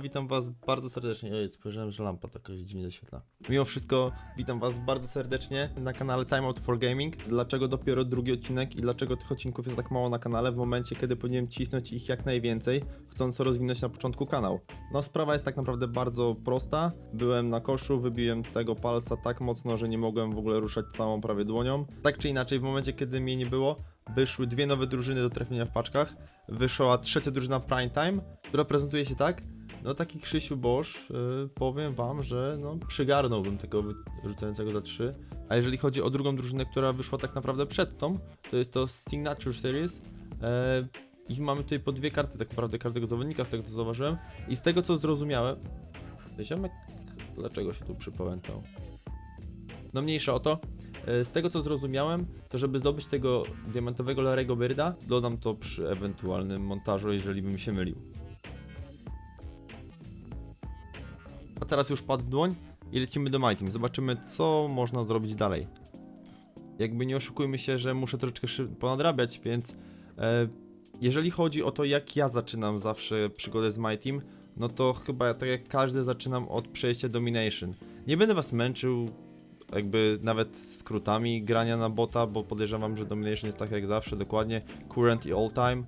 Witam was bardzo serdecznie. Oj, spojrzałem, że lampa tak jakoś dziwnie zaświetla. Mimo wszystko, witam was bardzo serdecznie na kanale Time Out for Gaming. Dlaczego dopiero drugi odcinek i dlaczego tych odcinków jest tak mało na kanale w momencie, kiedy powinienem cisnąć ich jak najwięcej, chcąc rozwinąć na początku kanał? No, sprawa jest tak naprawdę bardzo prosta. Byłem na koszu, wybiłem tego palca tak mocno, że nie mogłem w ogóle ruszać całą prawie dłonią. Tak czy inaczej, w momencie, kiedy mnie nie było, wyszły dwie nowe drużyny do trafienia w paczkach. Wyszła trzecia drużyna Prime Time, która prezentuje się tak. No taki Krzysiu Bosz, y, powiem wam, że no, przygarnąłbym tego rzucającego za 3. A jeżeli chodzi o drugą drużynę, która wyszła tak naprawdę przed tą, to jest to Signature Series. E, I mamy tutaj po dwie karty tak naprawdę każdego zawodnika, z tego co zauważyłem. I z tego co zrozumiałem... Ziomek, dlaczego się tu przypałętał? No mniejsza o to. E, Z tego co zrozumiałem, to żeby zdobyć tego diamentowego Larego Byrda, dodam to przy ewentualnym montażu, jeżeli bym się mylił. A teraz już padł w dłoń i lecimy do My Team. Zobaczymy, co można zrobić dalej. Jakby nie oszukujmy się, że muszę troszeczkę ponadrabiać, więc e, jeżeli chodzi o to, jak ja zaczynam zawsze przygodę z My Team, no to chyba tak jak każdy zaczynam od przejścia Domination. Nie będę was męczył jakby nawet skrótami grania na bota, bo podejrzewam, że Domination jest tak jak zawsze, dokładnie current i all time.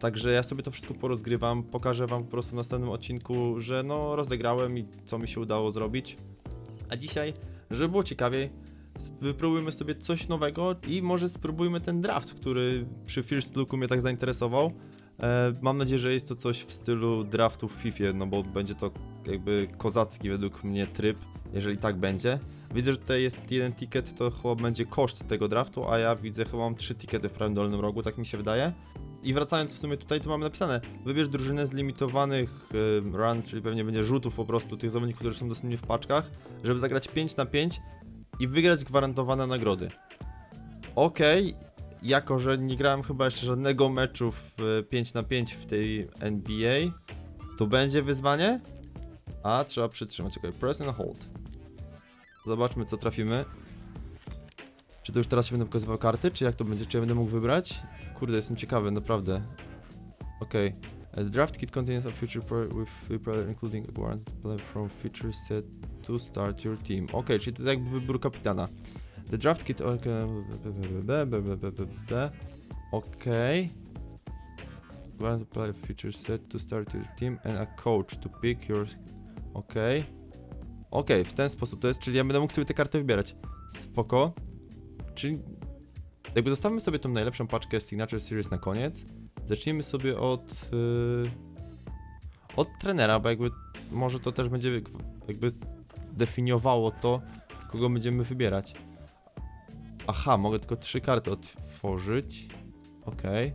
Także ja sobie to wszystko porozgrywam, pokażę wam po prostu w następnym odcinku, że no rozegrałem i co mi się udało zrobić. A dzisiaj, żeby było ciekawiej, wypróbujmy sobie coś nowego i może spróbujmy ten draft, który przy First Looku mnie tak zainteresował. E, mam nadzieję, że jest to coś w stylu draftu w FIFA, no bo będzie to jakby kozacki według mnie tryb, jeżeli tak będzie. Widzę, że tutaj jest jeden ticket, to chyba będzie koszt tego draftu, a ja widzę chyba mam trzy tickety w prawym dolnym rogu, tak mi się wydaje. I wracając w sumie tutaj, tu mamy napisane, wybierz drużynę z limitowanych run, czyli pewnie będzie rzutów po prostu tych zawodników, którzy są dostępni w paczkach, żeby zagrać 5 na 5 i wygrać gwarantowane nagrody. Okej, jako że nie grałem chyba jeszcze żadnego meczu w y, 5 na 5 w tej NBA, to będzie wyzwanie? A, trzeba przytrzymać, okej, press and hold. Zobaczmy co trafimy. Czy to już teraz się będą pokazywały karty, czy jak to będzie, czy ja będę mógł wybrać? Kurde, jestem ciekawy, naprawdę. Okej. A draft kit contains a feature pro with free player including a player from feature set to start your team. Okej, czyli to jakby wybór kapitana. The draft kit... Okay. Okej. Warrant player feature set to start your team and a coach to pick your... Okej. Okej, w ten sposób to jest, czyli ja będę mógł sobie te karty wybierać. Spoko. Czyli jakby zostawmy sobie tą najlepszą paczkę Signature Series na koniec. Zacznijmy sobie od. Yy, od trenera, bo jakby może to też będzie jakby definiowało to, kogo będziemy wybierać. Aha, mogę tylko trzy karty otworzyć. Okej.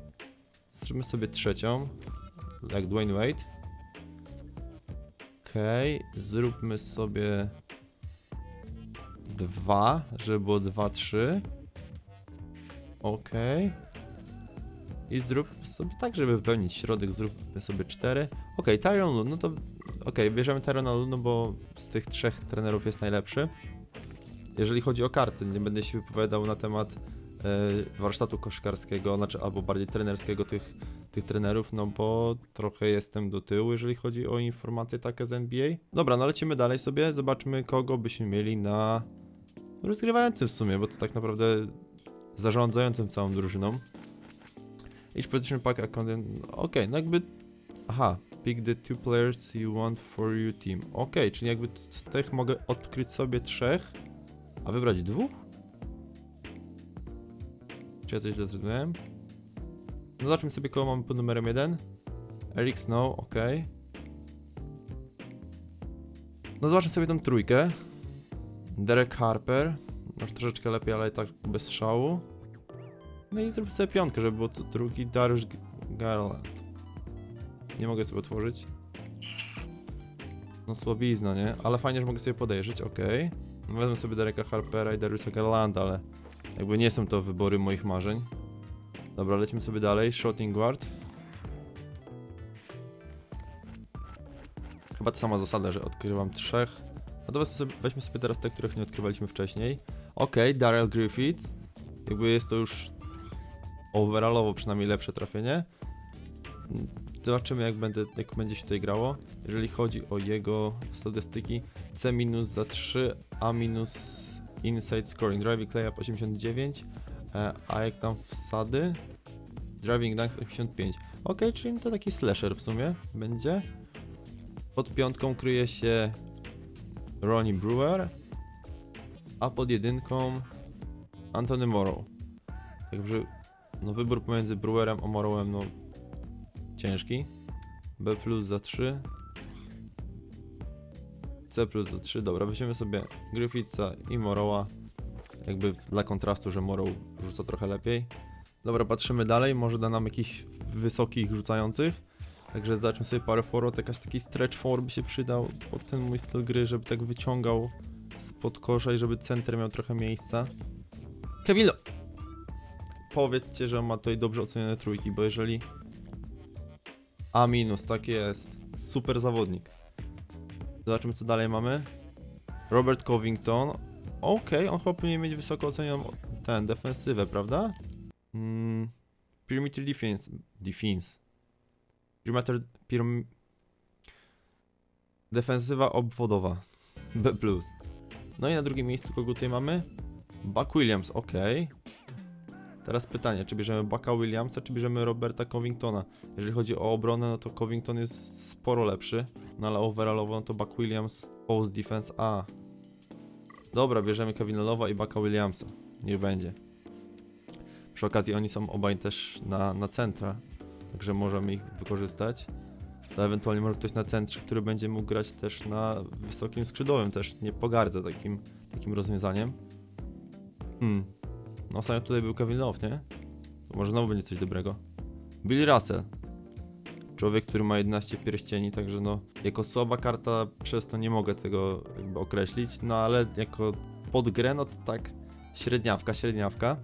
Zróbmy sobie trzecią. Jak Dwayne Wade. Okej, zróbmy sobie dwa, żeby było dwa, trzy. Okej. I zróbmy sobie tak, żeby wypełnić środek, zróbmy sobie 4. Okej, Tyron Lu, no to... Okej, bierzemy Tyrona Lu, no bo z tych trzech trenerów jest najlepszy. Jeżeli chodzi o karty, nie będę się wypowiadał na temat e, warsztatu koszykarskiego, znaczy albo bardziej trenerskiego tych, tych trenerów, no bo trochę jestem do tyłu, jeżeli chodzi o informacje takie z NBA. Dobra, no lecimy dalej sobie, zobaczmy kogo byśmy mieli na rozgrywającym w sumie, bo to tak naprawdę zarządzającym całą drużyną. Each position pack a content. Okej, no jakby. Aha, pick the two players you want for your team. Okej, czyli jakby z tych mogę odkryć sobie trzech, a wybrać dwóch? Czy ja coś źle zrozumiałem? No zobaczmy sobie kogo mamy pod numerem 1. Eric Snow, okej. No zobaczmy sobie tą trójkę. Derek Harper. Już troszeczkę lepiej, ale i tak bez szału. No i zrób sobie piątkę, żeby było to drugi Dariusz Garland. Nie mogę sobie otworzyć. No słabizna, nie? Ale fajnie, że mogę sobie podejrzeć, okej. No, Wezmę sobie Dereka Harpera i Dariusa Garlanda, ale jakby nie są to wybory moich marzeń. Dobra, lecimy sobie dalej. Shooting guard. Chyba ta sama zasada, że odkrywam trzech. No to weźmy sobie, weźmy sobie teraz te, których nie odkrywaliśmy wcześniej. Okej, Daryl Griffiths. Jakby jest to już overallowo przynajmniej lepsze trafienie. Zobaczymy jak, będę, jak będzie się tutaj grało. Jeżeli chodzi o jego statystyki, C minus za 3, A minus inside scoring, driving layup 89, e, a jak tam wsady, driving dunks 85. Ok, czyli to taki slasher w sumie będzie. Pod piątką kryje się Ronnie Brewer, a pod jedynką Anthony Morrow. Także no wybór pomiędzy Brewerem a Morrowem no ciężki. B plus za 3. C plus za 3. Dobra, weźmiemy sobie Griffitha i Morrowa. Jakby dla kontrastu, że Morrow rzuca trochę lepiej. Dobra, patrzymy dalej. Może da nam jakichś wysokich rzucających. Także zacznę sobie parę forward. Jakaś taki stretch forward by się przydał pod ten mój styl gry, żeby tak wyciągał spod kosza i żeby center miał trochę miejsca. Kevin Lo- Powiedzcie, że ma tutaj dobrze ocenione trójki, bo jeżeli A minus, tak jest. Super zawodnik. Zobaczmy co dalej mamy. Robert Covington. Okej, on chyba powinien mieć wysoko ocenioną ten, defensywę, prawda? Mm, perimeter defense. Defense. Perimeter... Defensywa obwodowa. B+. No i na drugim miejscu kogo tutaj mamy? Buck Williams, okej. Teraz pytanie, czy bierzemy Bucka Williamsa, czy bierzemy Roberta Covingtona? Jeżeli chodzi o obronę, no to Covington jest sporo lepszy, no ale overallowo no to Buck Williams, post defense, a. Dobra, bierzemy Kevina Lowa i Bucka Williamsa. Niech będzie. Przy okazji oni są obaj też na, na centra, także możemy ich wykorzystać. To ewentualnie może ktoś na centrze, który będzie mógł grać też na wysokim skrzydłowym, też nie pogardzę takim, takim rozwiązaniem. Hmm. No ostatnio tutaj był Kevin Love, nie? To może znowu będzie coś dobrego. Billy Russell. Człowiek, który ma 11 pierścieni, także no, jako słaba karta przez to nie mogę tego jakby określić, no ale jako pod grę, no to tak średniawka, średniawka.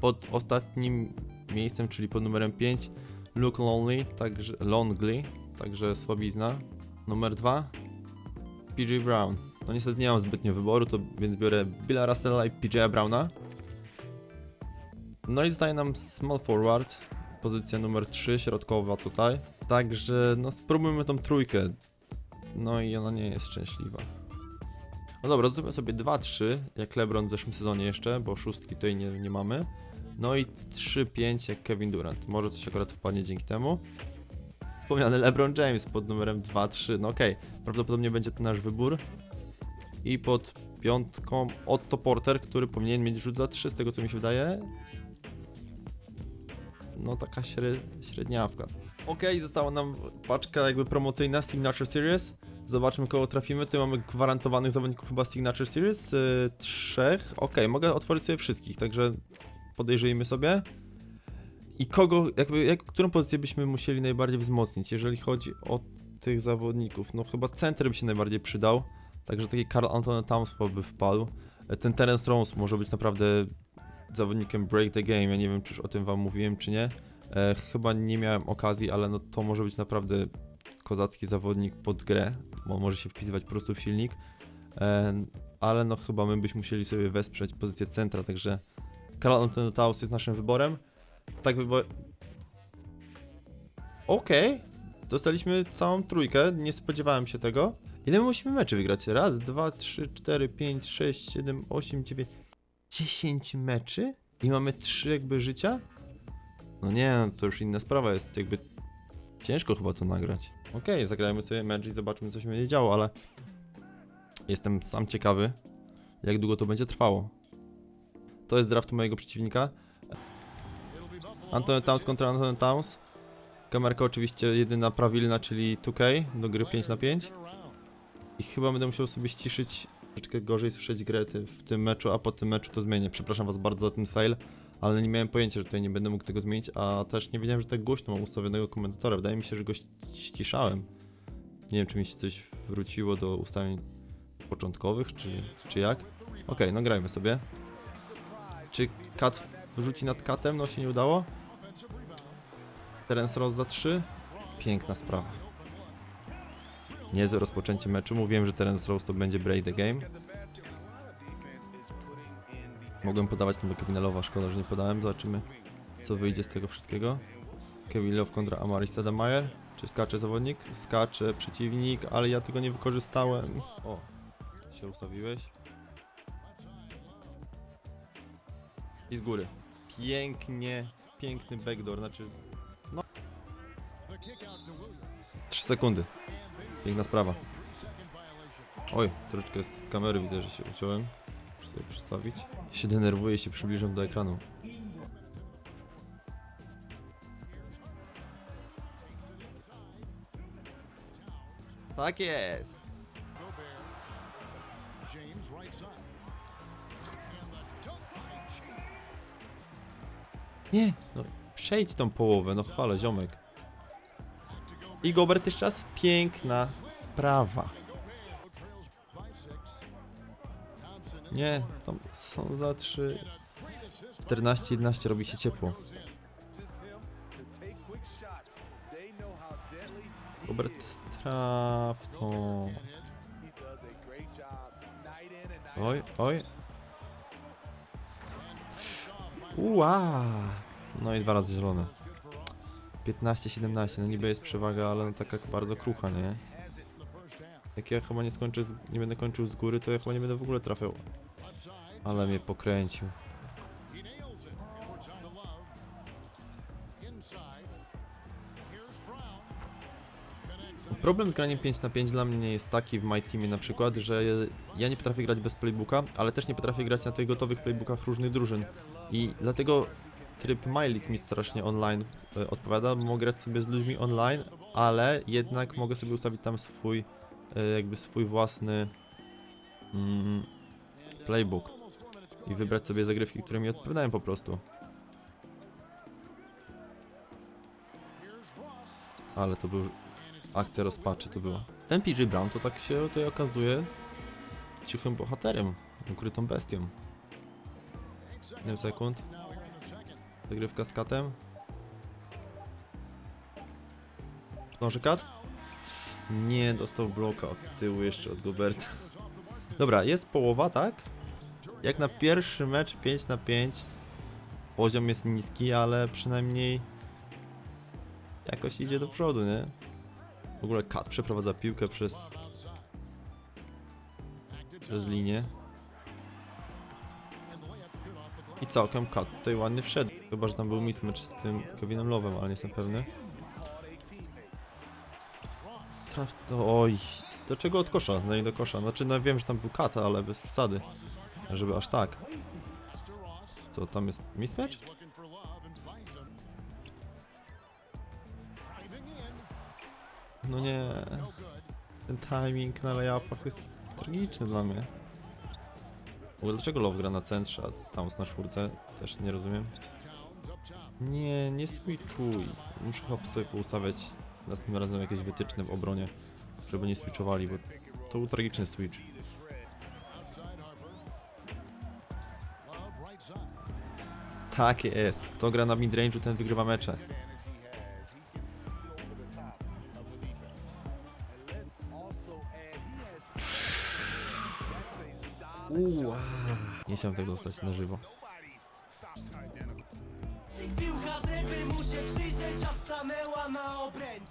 Pod ostatnim miejscem, czyli pod numerem 5, Luke Lonely, także Longley, także słabizna. Numer 2, PJ Brown. No niestety nie mam zbytnio wyboru, to więc biorę Billa Russella i PJ Browna. No i zostaje nam small forward, pozycja numer 3, środkowa tutaj. Także no spróbujmy tą trójkę. No i ona nie jest szczęśliwa. No dobra, zróbmy sobie 2-3, jak LeBron w zeszłym sezonie jeszcze, bo szóstki tutaj nie, nie mamy. No i 3-5 jak Kevin Durant. Może coś akurat wpadnie dzięki temu. Wspomniany LeBron James pod numerem 2-3. No okej, prawdopodobnie będzie to nasz wybór. I pod piątką Otto Porter, który powinien mieć rzut za 3 z tego co mi się wydaje. No taka śre, średniawka. Okej, została nam paczka jakby promocyjna Signature Series. Zobaczmy kogo trafimy. Tu mamy gwarantowanych zawodników chyba Signature Series. Yy, trzech. Okej, mogę otworzyć sobie wszystkich, także podejrzyjmy sobie. I kogo, jakby, jak, którą pozycję byśmy musieli najbardziej wzmocnić, jeżeli chodzi o tych zawodników? No chyba center by się najbardziej przydał. Także taki Carl Anthony Towns by wpadł. E, Ten Terence Rose może być naprawdę zawodnikiem break the game. Ja nie wiem, czy już o tym wam mówiłem, czy nie. E, chyba nie miałem okazji, ale no to może być naprawdę kozacki zawodnik pod grę, bo może się wpisywać po prostu w silnik. E, ale no chyba my byśmy musieli sobie wesprzeć pozycję centra, także Karl Anthony Towns jest naszym wyborem. Tak wybor... Okej, dostaliśmy całą trójkę, nie spodziewałem się tego. Ile my musimy meczy wygrać? Raz, dwa, trzy, cztery, pięć, sześć, siedem, osiem, dziewięć, dziesięć meczy? I mamy trzy jakby życia? No nie, no to już inna sprawa jest, jakby ciężko chyba to nagrać. Okej, zagrajmy sobie mecz i zobaczmy co się będzie działo, ale jestem sam ciekawy, jak długo to będzie trwało. To jest draft mojego przeciwnika. Antony Towns kontra Antony Towns. Kamerka oczywiście jedyna prawilna, czyli 2K do gry 5 na 5 I chyba będę musiał sobie ściszyć troszeczkę gorzej słyszeć grę w tym meczu, a po tym meczu to zmienię. Przepraszam was bardzo za ten fail, ale nie miałem pojęcia, że tutaj nie będę mógł tego zmienić, a też nie wiedziałem, że tak głośno mam ustawionego komentatora. Wydaje mi się, że go ści- ściszałem. Nie wiem, czy mi się coś wróciło do ustawień początkowych, czy, czy jak. Okej, no grajmy sobie. Czy kat wrzuci nad katem? No się nie udało. Terence Ross za 3. Piękna sprawa. Niezłe rozpoczęcie meczu. Mówiłem, że Terence Ross to będzie break the game. Mogłem podawać tam do Kevina szkoda, że nie podałem. Zobaczymy, co wyjdzie z tego wszystkiego. Kevin Love kontra Amari Stoudemire. Czy skacze zawodnik? Skacze przeciwnik, ale ja tego nie wykorzystałem. O, się ustawiłeś. I z góry. Pięknie, piękny backdoor, znaczy... No. 3 sekundy. Piękna sprawa. Oj, troszeczkę z kamery widzę, że się uciąłem. Muszę sobie przedstawić. Się denerwuję, się przybliżam do ekranu. Tak jest! Nie! No, przejdź tą połowę, no halo, ziomek. I Gobert jeszcze raz. Piękna sprawa. Nie, tam są za 3. 14-11 robi się ciepło. Gobert traf to. Oj, oj. Ua! No i dwa razy zielone. 15-17, no niby jest przewaga, ale no taka bardzo krucha, nie? Jak ja chyba nie skończę, z, nie będę kończył z góry, to ja chyba nie będę w ogóle trafiał. Ale mnie pokręcił. Problem z graniem 5 na 5 dla mnie nie jest taki w My Teamie na przykład, że ja nie potrafię grać bez playbooka, ale też nie potrafię grać na tych gotowych playbookach różnych drużyn. I dlatego tryb My League mi strasznie online e, odpowiada, mogę grać sobie z ludźmi online, ale jednak mogę sobie ustawić tam swój, e, jakby swój własny mm, playbook i wybrać sobie zagrywki, które mi odpowiadają po prostu. Ale to był akcja rozpaczy to była. Ten PJ Brown to tak się tutaj okazuje cichym bohaterem, ukrytą bestią. 7 sekund. Zagrywka z katem. Zdąży kat? Nie, dostał bloka od tyłu jeszcze od Goberta. Dobra, jest połowa, tak? Jak na pierwszy mecz 5 na 5 poziom jest niski, ale przynajmniej jakoś idzie do przodu, nie? W ogóle Kat przeprowadza piłkę przez przez linię. I całkiem Kat tutaj ładnie wszedł. Chyba, że tam był mismatch z tym Kevinem Love'em, ale nie jestem pewny. Traf to... Oj, do czego od kosza? No i do kosza. Znaczy, no wiem, że tam był Kat, ale bez przesady. Żeby aż tak. Co, tam jest mismatch? No nie. Ten timing na layupach jest tragiczny dla mnie. Ogóle dlaczego Love gra na centrze, a Towns na czwórce? Też nie rozumiem. Nie, nie switchuj. Muszę chyba sobie poustawiać następnym razem jakieś wytyczne w obronie, żeby nie switchowali, bo to był tragiczny switch. Outside Harper. Love right side. Tak jest. Kto gra na midrange'u, ten wygrywa mecze. Chciałem tego dostać na żywo. Piłka, żeby mu się przyjrzeć, a stanęła na obręcz.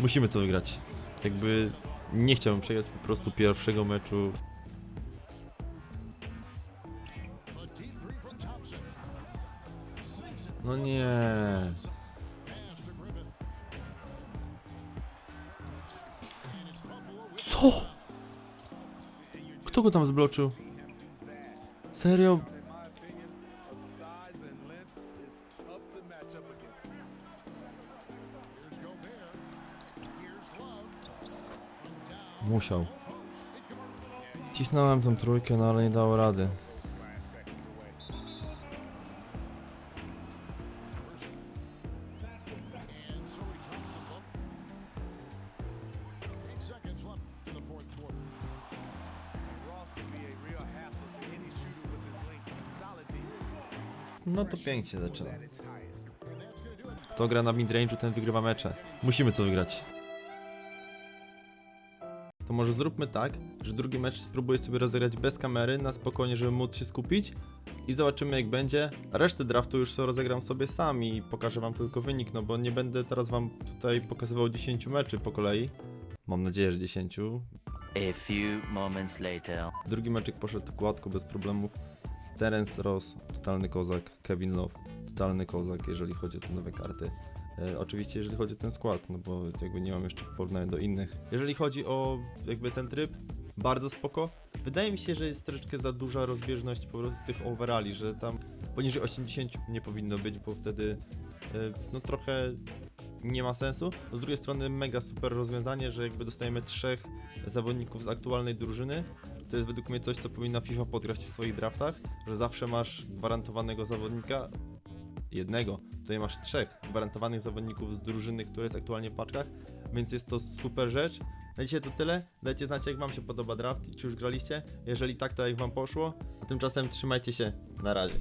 Musimy to wygrać. Jakby nie chciałbym przegrać po prostu pierwszego meczu. No nie. Co? Kto go tam zbloczył? Serio? Musiał. Cisnąłem tą trójkę, no ale nie dało rady. No to pięknie zaczyna. Kto gra na midrange'u, ten wygrywa mecze. Musimy to wygrać. To może zróbmy tak, że drugi mecz spróbuję sobie rozegrać bez kamery, na spokojnie, żeby móc się skupić i zobaczymy jak będzie. Resztę draftu już rozegram sobie sam i pokażę wam tylko wynik, no bo nie będę teraz wam tutaj pokazywał 10 meczy po kolei. Mam nadzieję, że 10. A few moments later. Drugi meczek poszedł gładko, bez problemów. Terence Ross, totalny kozak. Kevin Love, totalny kozak, jeżeli chodzi o te nowe karty. E, oczywiście, jeżeli chodzi o ten skład, no bo jakby nie mam jeszcze w porównaniu do innych. Jeżeli chodzi o jakby ten tryb, bardzo spoko. Wydaje mi się, że jest troszeczkę za duża rozbieżność po prostu tych overalli, że tam poniżej 80 nie powinno być, bo wtedy e, no trochę nie ma sensu. Z drugiej strony mega super rozwiązanie, że jakby dostajemy trzech zawodników z aktualnej drużyny. To jest według mnie coś, co powinna FIFA podgrać w swoich draftach, że zawsze masz gwarantowanego zawodnika, jednego, tutaj masz trzech gwarantowanych zawodników z drużyny, która jest aktualnie w paczkach, więc jest to super rzecz. Na dzisiaj to tyle. Dajcie znać, jak Wam się podoba draft i czy już graliście. Jeżeli tak, to jak Wam poszło. A tymczasem trzymajcie się. Na razie.